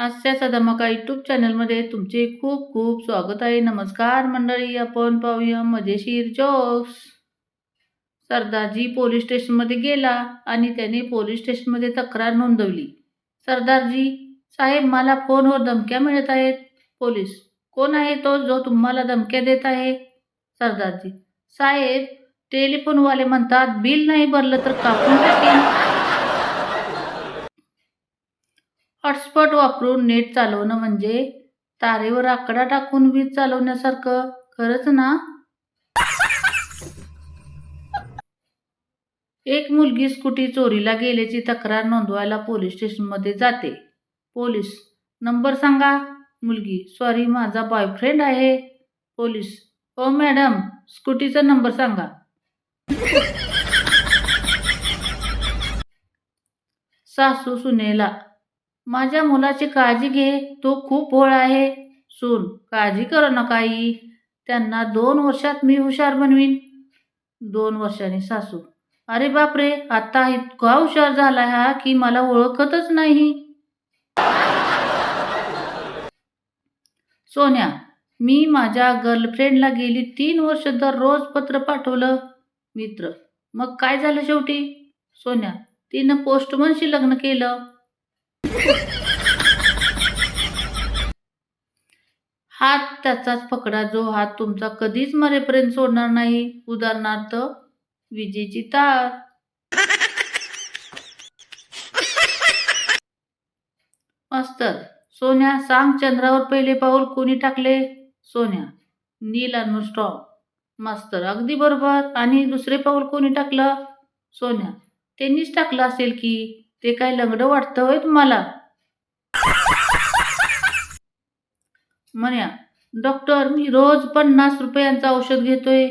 हास्याचा धमाका यूट्यूब चॅनलमध्ये तुमचे खूप खूप स्वागत आहे. नमस्कार मंडळी आपण पाहूया मजेशीर जोक्स सरदारजी पोलीस स्टेशनमध्ये गेला आणि त्याने पोलीस स्टेशनमध्ये तक्रार नोंदवली. सरदारजी साहेब मला फोनवर धमक्या मिळत आहेत. पोलीस कोण आहे तो जो तुम्हाला धमक्या देत आहे? सरदारजी साहेब टेलिफोनवाले म्हणतात बिल नाही भरलं तर कापून टाकेन. हॉटस्पॉट वापरून नेट चालवणं म्हणजे तारेवर आकडा टाकून वीज चालवण्यासारखं. खरंच ना? एक मुलगी स्कूटी चोरीला गेल्याची तक्रार नोंदवायला पोलीस स्टेशनमध्ये जाते. पोलीस नंबर सांगा. मुलगी सॉरी माझा बॉयफ्रेंड आहे. पोलीस हो मॅडम स्कूटीचा नंबर सांगा. सासू सुनेला माझ्या मुलाची काळजी घे. तो खूप भोळ आहे. सून काळजी करू नका आई. त्यांना दोन वर्षात मी हुशार बनवीन. दोन वर्षांनी सासू. अरे बापरे आता इतका हुशार झाला हा की मला ओळखतच नाही. सोन्या मी माझ्या गर्लफ्रेंडला गेली तीन वर्ष दररोज पत्र पाठवलं. मित्र मग काय झालं शेवटी? सोन्या तिनं पोस्टमनशी लग्न केलं. हात त्याचाच पकडा जो हात तुमचा कधीच मरेपर्यंत सोडणार नाही. उदाहरणार्थ विजेची तार. मास्तर सोन्या सांग चंद्रावर पहिले पाऊल कोणी टाकले? सोन्या नील अनुस्ट्रॉंग मास्तर अगदी बरोबर. आणि दुसरे पाऊल कोणी टाकलं? सोन्या त्यांनीच टाकलं असेल की? ते काय लंगडं वाटतं होय तुम्हाला? म्हण्या डॉक्टर मी रोज पन्नास रुपयांचं औषध घेतोय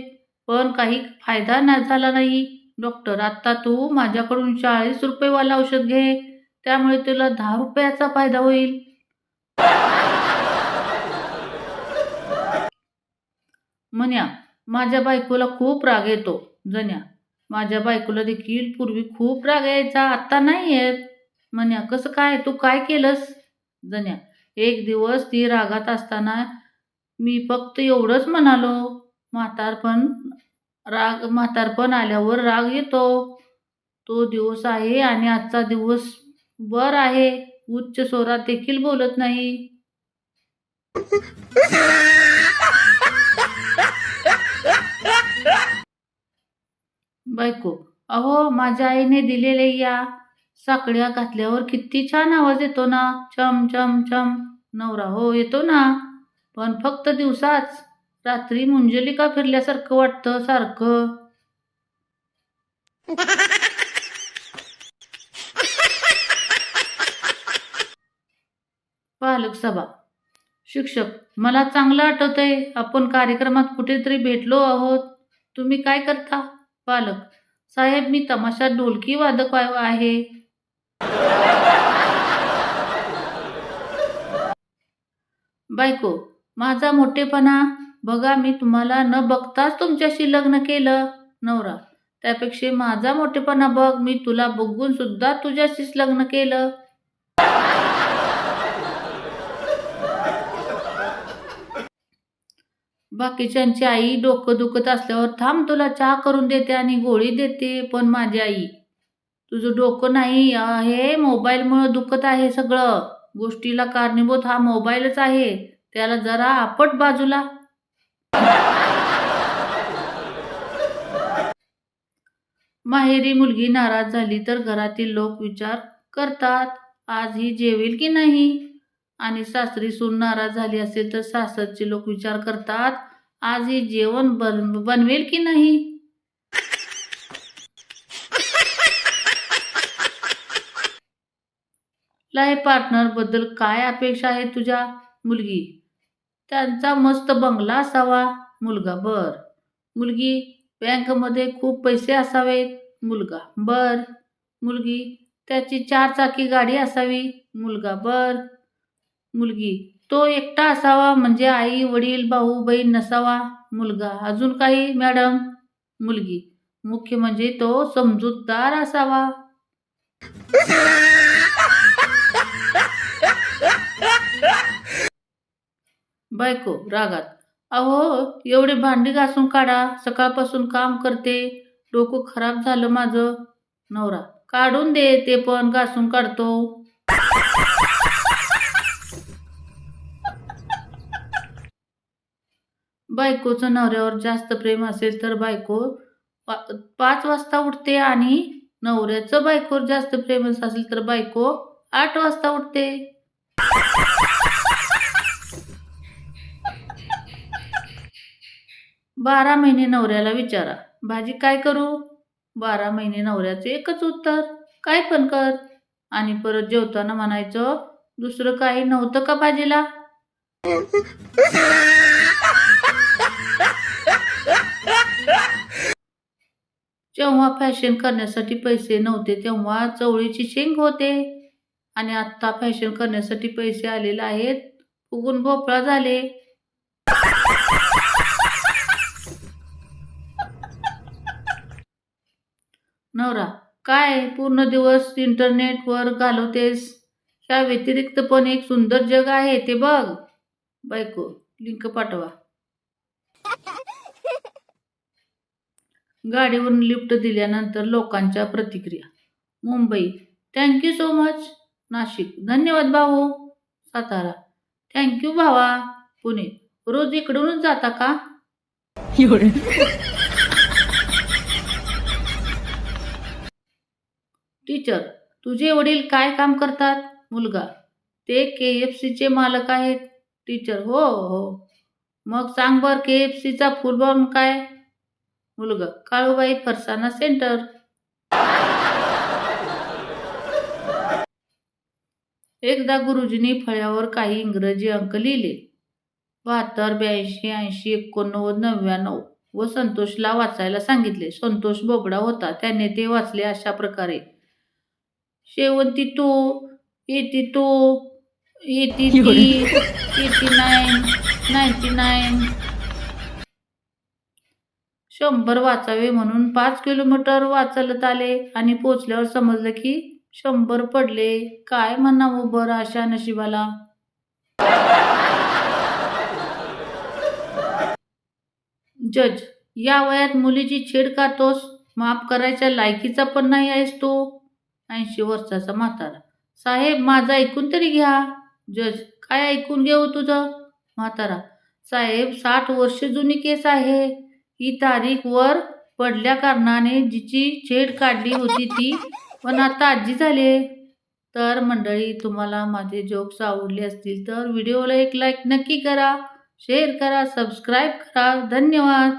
पण काही फायदा ना झाला नाही. डॉक्टर आत्ता तू माझ्याकडून चाळीस रुपयेवाला औषध घे त्यामुळे तुला दहा रुपयाचा फायदा होईल. म्हण्या माझ्या बायकोला खूप राग येतो जण्या माझ्या बायकोला देखील पूर्वी खूप राग यायचा आत्ता नाही येत. म्हण्या कसं काय? तू काय केलंस? जण्या एक दिवस ती रागात असताना मी फक्त एवढंच म्हणालो म्हातारपण राग म्हातारपण आल्यावर राग येतो. तो दिवस आहे आणि आजचा दिवस बर आहे. उच्च स्वरात देखील बोलत नाही. बायको अहो माझ्या आईने दिलेले या साकड्या घातल्यावर किती छान आवाज येतो ना. चम चम चम. नवरा हो येतो ना. पण फक्त दिवसाच. रात्री मुंजलिका फिरल्यासारखं वाटतं सारखं. पालक सभा. शिक्षक मला चांगलं आठवतंय. आपण कार्यक्रमात कुठेतरी भेटलो आहोत. तुम्ही काय करता? पालक साहेब मी तमाशा ढोलकी वादक वा- आहे. बायको माझा मोठेपणा बघा मी तुम्हाला न बघताच तुमच्याशी लग्न केलं. नवरा त्यापेक्षा माझा मोठेपणा बघ मी तुला बघून सुद्धा तुझ्याशीच लग्न केलं. बाकीच्यांची आई डोकं दुखत असल्यावर थांब तुला चहा करून देते आणि गोळी देते पण माझी आई तुझं डोकं नाही हे मोबाईलमुळं दुखत आहे सगळं. गोष्टीला कारणीभूत हा मोबाईलच आहे. त्याला जरा आपट बाजूला. माहेरी मुलगी नाराज झाली तर घरातील लोक विचार करतात आज ही जेवेल की नाही? आणि सासरी सून नाराज झाली असेल तर सासरचे लोक विचार करतात आज हे जेवण बन बनवेल की नाही? लाईफ पार्टनरबद्दल काय अपेक्षा आहे तुझ्या मुलगी? त्यांचा मस्त बंगला असावा मुलगा बर. मुलगी बँकमध्ये खूप पैसे असावेत मुलगा बर. मुलगी त्याची चार चाकी गाडी असावी मुलगा बर. मुलगी. तो एकटा असावा म्हणजे आई वडील भाऊ बहीण नसावा मुलगा. अजून काही मॅडम? मुलगी. मुख्य म्हणजे तो समजूतदार असावा. बायको रागात. अहो एवढे भांडी घासून काढा. सकाळपासून काम करते. डोकं खराब झालं माझं. नवरा. काढून दे ते पण घासून काढतो. बायकोचं नवऱ्यावर जास्त प्रेम असेल तर बायको पा पाच वाजता उठते आणि नवऱ्याचं बायकोवर जास्त प्रेम असेल तर बायको आठ वाजता उठते. बारा महिने नवऱ्याला विचारा भाजी काय करू? बारा महिने नवऱ्याचं एकच उत्तर काय पण कर. आणि परत जेवताना म्हणायचं दुसरं काही नव्हतं का भाजीला? जेव्हा फॅशन करण्यासाठी पैसे नव्हते तेव्हा चवळीची शेंग होते. आणि आत्ता फॅशन करण्यासाठी पैसे आलेले आहेत. फुगून भोपळा झाले. नवरा काय पूर्ण दिवस इंटरनेटवर घालवतेस? त्या व्यतिरिक्त पण एक सुंदर जग आहे ते बघ. बायको लिंक पाठवा. गाडीवरून लिफ्ट दिल्यानंतर लोकांच्या प्रतिक्रिया. Mumbai. Thank you so much Nashik. धन्यवाद भाऊ. सातारा. थँक्यू भावा. पुणे. रोज इकडूनच जाता का? टीचर तुझे वडील काय काम करतात? मुलगा. ते के एफ सीचे मालक आहेत. टीचर हो हो. मग सांग बर के एफ सीचा फुल फॉर्म काय? मुलगा. काळूबाई फरसाना सेंटर. एकदा गुरुजींनी फळ्यावर काही इंग्रजी अंक लिहिले. बहात्तर ब्याऐंशी ऐंशी एकोणनव्वद नव्याण्णव व संतोषला वाचायला सांगितले. संतोष बोबडा होता. त्याने ते वाचले अशा प्रकारे. शेवंती तो एटी तो एटी ती एटी नाईन नाईन्टी नाईन शंभर वाचावे म्हणून पाच किलोमीटर वाचलत आले आणि पोचल्यावर समजलं की शंभर पडले. काय म्हणावं बरं अशा नशिबाला? जज या वयात मुलीची छेड कातोस माफ करायच्या लायकीचा पण नाही आहेस तो. ऐंशी वर्षाचा म्हातारा. साहेब माझा ऐकून तरी घ्या. जज काय ऐकून घेऊ तुझं? म्हातारा साहेब साठ वर्ष जुनी केस आहे. ही तारीख वर पडल्या कारणाने जिची छेड काढली होती ती. पण आता आजी झाले तर मंडळी तुम्हाला माझे जोक्स आवडले असतील तर व्हिडिओला एक लाईक नक्की करा शेअर करा सबस्क्राईब करा. धन्यवाद.